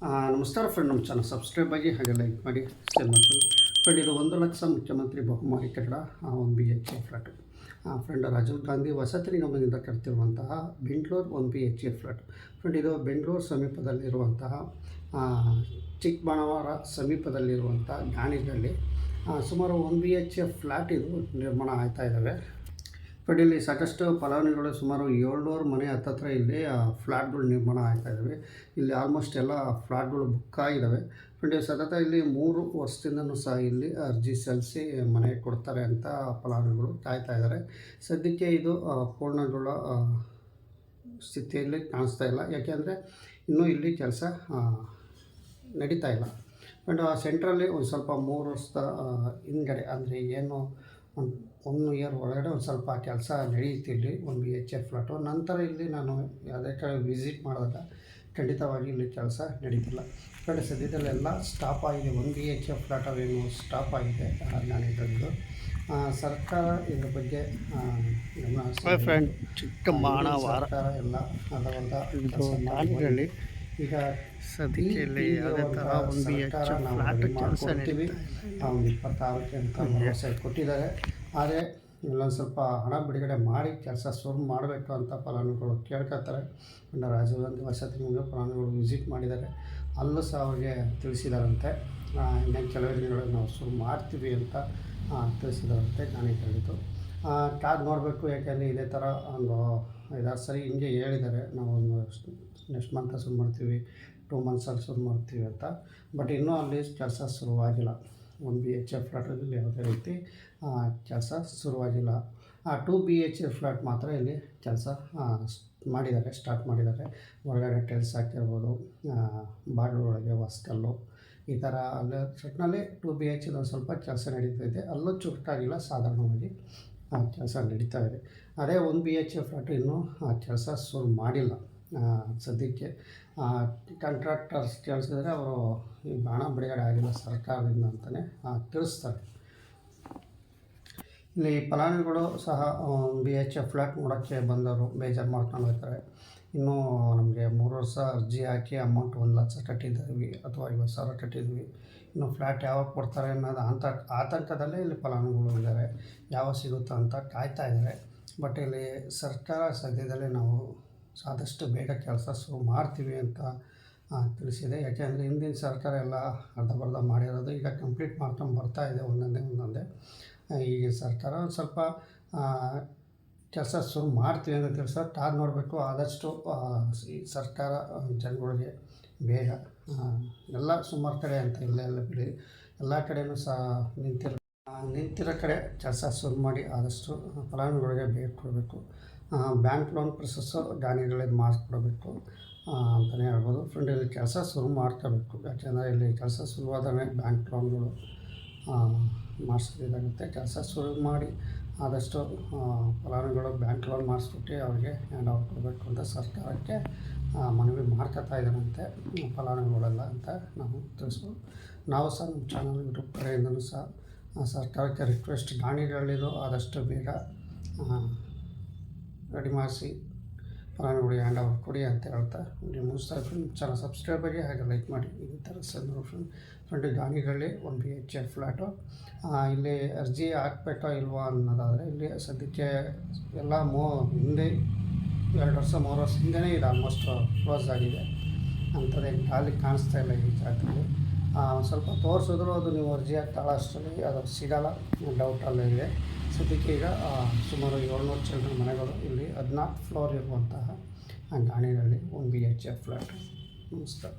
ನಮಸ್ಕಾರ ಫ್ರೆಂಡ್ ನಮ್ಮ channel subscribe ಆಗಿ ಹಾಗೆ ಲೈಕ್ ಮಾಡಿ ಶೇರ್ ಮಾಡ್ತೀನಿ ಫ್ರೆಂಡ್ ಇದು ಒಂದು ಲಕ್ಷ ಮುಖ್ಯಮಂತ್ರಿ ಬಹುಮಾರಿ ಕಟ್ಟಡ one B H A flat friend Rajiv Gandhi ವಸತಿ ನಿಗಮದಿಂದ ಕಟ್ತಿರುವಂತಹ Bengaluru one B H A flat friend ಇದು ಬೆಂಗಳೂರು ಸಮೀಪದಲ್ಲಿರುವಂತಹ ಆ, ಚಿಕ್ಕಬಳ್ಳಾಪುರ ಸಮೀಪದಲ್ಲಿರುವಂಥ ಗಾಣಿಗಳಲ್ಲಿ ಆ, ಸುಮಾರು one B H A flat ಇದು ನಿರ್ಮಾಣ ಆಗ್ತಾ ಇದ್ದಾವೆ ಬಟ್ ಇಲ್ಲಿ ಸಾಕಷ್ಟು ಫಲಾನುಭವಿಗಳು ಸುಮಾರು ಏಳ್ನೂರು ಮನೆ ಹತ್ತತ್ರ ಇಲ್ಲಿ ಫ್ಲಾಟ್ಗಳು ನಿರ್ಮಾಣ ಆಗ್ತಾ ಇದ್ದಾವೆ ಇಲ್ಲಿ ಆಲ್ಮೋಸ್ಟ್ ಎಲ್ಲ ಫ್ಲಾಟ್ಗಳು ಬುಕ್ ಆಗಿದ್ದಾವೆ ಬಟ್ ಸತತ ಇಲ್ಲಿ ಮೂರು ವರ್ಷದಿಂದನೂ ಸಹ ಇಲ್ಲಿ ಅರ್ಜಿ ಸಲ್ಲಿಸಿ ಮನೆ ಕೊಡ್ತಾರೆ ಅಂತ ಫಲಾನುಭವಿಗಳು ಕಾಯ್ತಾ ಇದ್ದಾರೆ ಸದ್ಯಕ್ಕೆ ಇದು ಪೂರ್ಣಗೊಳ್ಳ ಸ್ಥಿತಿಯಲ್ಲಿ ಕಾಣಿಸ್ತಾ ಇಲ್ಲ. ಯಾಕೆಂದರೆ ಇನ್ನೂ ಇಲ್ಲಿ ಕೆಲಸ ನಡೀತಾ ಇಲ್ಲ. ಬಟ್ ಆ ಸೆಂಟ್ರಲ್ಲಿ ಒಂದು ಸ್ವಲ್ಪ ಮೂರು ವರ್ಷದ ಹಿಂದ್ಗಡೆ, ಅಂದರೆ ಏನು ಒಂದು ಒನ್ ಇಯರ್ ಒಳಗಡೆ ಒಂದು ಸ್ವಲ್ಪ ಕೆಲಸ ನಡೆಯುತ್ತಿಲ್ಲಿ ಒಂದು ಬಿ ಎಚ್ ಎಫ್ ಫ್ಲಾಟು ನಂತರ ಇಲ್ಲಿ ನಾನು ಯಾವುದೇ ಕಡೆ ವಿಸಿಟ್ ಮಾಡಿದಾಗ ಖಂಡಿತವಾಗಿ ಇಲ್ಲಿ ಕೆಲಸ ನಡೀತಿಲ್ಲ. ಕಡೆ ಸದ್ಯದಲ್ಲೆಲ್ಲ ಸ್ಟಾಪ್ ಆಗಿದೆ. ಒಂದು ಬಿ ಎಚ್ ಎಫ್ ಫ್ಲಾಟ್ ಅವೇನು ಸ್ಟಾಪ್ ಆಗಿದೆ ನಾನು ಆ, ಸರ್ಕಾರ ಇದ್ರ ಬಗ್ಗೆ ಚಿಕ್ಕ ಗಮನ ಸರ್ಕಾರ ಎಲ್ಲ ಅದರವಲ್ಲ ಈಗ ಸದ್ಯಕ್ಕೆ ಯಾವುದೇ ಥರ ಒಂದು ಫ್ಲಾಟ್ ಕೆಲಸ ಒಂದು ಇಪ್ಪತ್ತಾರಕ್ಕೆ ಅಂತ ಭರವಸೆ ಕೊಟ್ಟಿದ್ದಾರೆ. ಆದರೆ ಇಲ್ಲೊಂದು ಸ್ವಲ್ಪ ಹಣ ಬಿಡುಗಡೆ ಮಾಡಿ ಕೆಲಸ ಶುರು ಮಾಡಬೇಕು ಅಂತ ಫಲಾನುಭವಿಗಳು ಕೇಳ್ಕೊತಾರೆ ಇನ್ನು ರಾಜೀವ್ ಗಾಂಧಿ ವಸತಿ ನಿಮಗೆ ಫಲಾನುಭವಿಗಳು ವಿಸಿಟ್ ಮಾಡಿದ್ದಾರೆ. ಅಲ್ಲೂ ಸಹ ಅವ್ರಿಗೆ ತಿಳಿಸಿದಾರಂತೆ. ಇನ್ನೇನು ಕೆಲವೇ ದಿನಗಳಲ್ಲಿ ನಾವು ಶುರು ಮಾಡ್ತೀವಿ ಅಂತ ತಿಳಿಸಿದಾರಂತೆ ನಾನು ಹೇಳಿದ್ದು ಕಾದು ನೋಡಬೇಕು ಯಾಕೆಂದರೆ ಇದೇ ಥರ ಒಂದು ಐದಾರು ಸರಿ ಹಿಂಗೆ ಹೇಳಿದ್ದಾರೆ. ನಾವು ಒಂದು ನೆಕ್ಸ್ಟ್ ಮಂತ್ ಶುರು ಮಾಡ್ತೀವಿ ಟೂ ಮಂತ್ಸಲ್ಲಿ ಶುರು ಮಾಡ್ತೀವಿ ಅಂತ. ಬಟ್ ಇನ್ನೂ ಅಲ್ಲಿ ಕೆಲಸ ಶುರುವಾಗಿಲ್ಲ. ಒಂದು ಬಿ ಎಚ್ ಎಫ್ ಫ್ಲಾಟಲ್ಲಿ ಯಾವುದೇ ರೀತಿ ಕೆಲಸ ಶುರುವಾಗಿಲ್ಲ. ಆ two B H F flat ಮಾತ್ರ ಇಲ್ಲಿ ಕೆಲಸ ಮಾಡಿದ್ದಾರೆ ಸ್ಟಾರ್ಟ್ ಮಾಡಿದ್ದಾರೆ. ಹೊರಗಡೆ ಟೆಲ್ಸ್ ಹಾಕಿರ್ಬೋದು ಬಾಗಿಲು ಒಳಗೆ ಹೊಸ್ಕಲ್ಲು ಈ ಥರ ಅಲ್ಲಿ ಸಟ್ನಲ್ಲಿ ಟು ಬಿ ಎಚ್ ಒಂದು ಸ್ವಲ್ಪ ಕೆಲಸ ನಡೀತೈತೆ ಅಲ್ಲೂ ಚುರುಕಾಗಿಲ್ಲ ಸಾಧಾರಣವಾಗಿ ಕೆಲಸ ನಡೀತಾ ಇದೆ. ಅದೇ ಒಂದು ಬಿ ಎಚ್ ಎಫ್ ಫ್ಲಾಟ್ ಇನ್ನೂ ಆ ಕೆಲಸ ಶುರು ಮಾಡಿಲ್ಲ. ಆ, ಸದ್ಯಕ್ಕೆ ಕಾಂಟ್ರಾಕ್ಟರ್ಸ್ ಕೇಳಿಸಿದ್ರೆ ಅವರು ಈ ಹಣ ಬಿಡುಗಡೆ ಆಗಿಲ್ಲ ಸರ್ಕಾರದಿಂದ ಅಂತಲೇ ತಿಳಿಸ್ತಾರೆ. ಇಲ್ಲಿ ಫಲಾನುಭವಿಗಳು ಸಹ ಬಿ ಎಚ್ ಎಫ್ ಫ್ಲ್ಯಾಟ್ ನೋಡೋಕ್ಕೆ ಬಂದವರು ಬೇಜಾರು ಮಾಡ್ಕೊಂಡು ಹೋಗ್ತಾರೆ. ಇನ್ನೂ ನಮಗೆ ಮೂರು ವರ್ಷ ಅರ್ಜಿ ಹಾಕಿ ಅಮೌಂಟ್ ಒಂದು ಲಕ್ಷ ಕಟ್ಟಿದ್ದೀವಿ, ಅಥವಾ ಐವತ್ತು ಸಾವಿರ ಕಟ್ಟಿದ್ವಿ ಇನ್ನು ಫ್ಲ್ಯಾಟ್ ಯಾವಾಗ ಕೊಡ್ತಾರೆ ಅನ್ನೋದು ಅಂತ, ಆತಂಕದಲ್ಲೇ ಇಲ್ಲಿ ಫಲಾನುಭವಿಗಳು ಇದ್ದಾರೆ. ಯಾವಾಗ ಸಿಗುತ್ತೋ ಅಂತ ಕಾಯ್ತಾ ಇದ್ದಾರೆ. ಬಟ್ ಇಲ್ಲಿ ಸರ್ಕಾರ ಸದ್ಯದಲ್ಲೇ ನಾವು ಆದಷ್ಟು ಬೇಗ ಕೆಲಸ ಶುರು ಮಾಡ್ತೀವಿ ಅಂತ ತಿಳಿಸಿದೆ. ಯಾಕೆಂದರೆ ಹಿಂದಿನ ಸರ್ಕಾರ ಎಲ್ಲ ಅರ್ಧಬರ್ಧ ಮಾಡಿರೋದು ಈಗ ಕಂಪ್ಲೀಟ್ ಮಾಡ್ಕೊಂಡು ಬರ್ತಾ ಇದೆ ಒಂದೊಂದೇ ಒಂದೊಂದೇ. ಆ, ಈಗ ಸರ್ಕಾರ ಒಂದು ಸ್ವಲ್ಪ ಕೆಲಸ ಶುರು ಮಾಡ್ತೀವಿ ಅಂತ ತಿಳಿಸ ಟಾರ್ ನೋಡಬೇಕು. ಆದಷ್ಟು ಈ ಸರ್ಕಾರ ಜನಗಳಿಗೆ ಬೇಗ ಎಲ್ಲ ಸುಮಾರು ಕಡೆ ಅಂತ ಇಲ್ಲ ಎಲ್ಲ ಬಿಡಿ ಎಲ್ಲ ಕಡೆಯೂ ಸಹ ನಿಂತಿರೋ ನಿಂತಿರೋ ಕಡೆ ಕೆಲಸ ಶುರು ಮಾಡಿ ಆದಷ್ಟು ಫಲಾನುಭವಿಗಳಿಗೆ ಬೇಗ ಕೊಡಬೇಕು. ಬ್ಯಾಂಕ್ ಲೋನ್ ಪ್ರೊಸೆಸ್ಸು ದಾನಿಗಳಿಗೆ ಮಾಡಿಕೊಡ್ಬೇಕು ಅಂತಲೇ ಹೇಳ್ಬೋದು. ಫ್ರೆಂಡ್ ಇಲ್ಲಿ ಕೆಲಸ ಶುರು ಮಾಡ್ಕೋಬೇಕು ಯಾಕೆಂದರೆ ಇಲ್ಲಿ ಕೆಲಸ ಶುರುವಾದರೆ ಬ್ಯಾಂಕ್ ಲೋನ್ಗಳು ಮಾಡಿಸ್ಬೇಕಾಗುತ್ತೆ ಕೆಲಸ ಶುರು ಮಾಡಿ ಆದಷ್ಟು ಫಲಾನುಗಳು ಬ್ಯಾಂಕ್ ಲೋನ್ ಮಾಡಿಸ್ಬಿಟ್ಟು ಅವ್ರಿಗೆ ಹ್ಯಾಂಡ್ ಓವರ್ ಕೊಡಬೇಕು ಅಂತ ಸರ್ಕಾರಕ್ಕೆ ಮನವಿ ಮಾಡ್ಕೊತಾ ಇದ್ದಾರಂತೆ. ಫಲಾನುಗಳೆಲ್ಲ ಅಂತ ನಾವು ತಿಳಿಸ್ಬೋದು. ನಾವು ಸಹ ನಮ್ಮ ಚಾನಲ್ ಯೂಟ್ಯೂಬ್ ಕಡೆಯಿಂದಲೂ ಸಹ ಸರ್ಕಾರಕ್ಕೆ ರಿಕ್ವೆಸ್ಟ್ ದಾನಿಗಳಿದು ಆದಷ್ಟು ಬೇಗ ರೆಡಿ ಮಾಡಿಸಿ. ಫಲಾನುಭವಿಗಳಿಗೆ ಹ್ಯಾಂಡ್ ಓವರ್ ಕೊಡಿ ಅಂತ ಹೇಳ್ತಾ ನೀವು ಮುಗಿಸ್ತಾ ಫ್ರೆಂಡ್ ಚಾನಲ್ ಸಬ್ಸ್ಕ್ರೈಬ್ ಆಗಿ ಹಾಗೆ ಲೈಕ್ ಮಾಡಿ. ಈ ಥರ ಸಂದರ್ಭ ಫ್ರೆಂಡ್ ಫ್ರೆಂಡ್ ಗಾಣಿಗಳಲ್ಲಿ ಒಂದು ಬಿ ಎಚ್ ಎಫ್ ಫ್ಲ್ಯಾಟು ಇಲ್ಲಿ ಅರ್ಜಿ ಹಾಕ್ಬೇಕೋ ಇಲ್ವಾ ಅನ್ನೋದಾದರೆ ಇಲ್ಲಿ ಸದ್ಯಕ್ಕೆ ಎಲ್ಲ ಮೂ, ಹಿಂದೆ ಎರಡು ವರ್ಷ, ಮೂರು ವರ್ಷ ಹಿಂದೆಯೇ ಇದು ಆಲ್ಮೋಸ್ಟ್ ಕ್ಲೋಸ್ ಆಗಿದೆ. ಅಂಥದ್ದೇ ಖಾಲಿ ಕಾಣಿಸ್ತಾ ಇಲ್ಲ ಈ ಜಾಗದಲ್ಲಿ. ಸ್ವಲ್ಪ ತೋರಿಸಿದ್ರು ಅದು ನೀವು ಅರ್ಜಿ ಹಾಕ್ತಾಳ ಅಷ್ಟರಲ್ಲಿ, ಅದು ಸಿಗೋಲ್ಲ ಡೌಟಲ್ಲೇ ಇದೆ. ಸದ್ಯಕ್ಕೆ ಈಗ ಸುಮಾರು ಏಳ್ನೂರು ಚಿಲ್ಡ್ರನ್ ಮನೆಗಳು ಇಲ್ಲಿ, ಹದಿನಾಲ್ಕು ಫ್ಲೋರ್ ಇರುವಂತಹ ಗಾಣಿಗಳಲ್ಲಿ ಒಂದು ಬಿ ಎಚ್ ಎಫ್ ಫ್ಲ್ಯಾಟ್ ನಮಸ್ಕಾರ.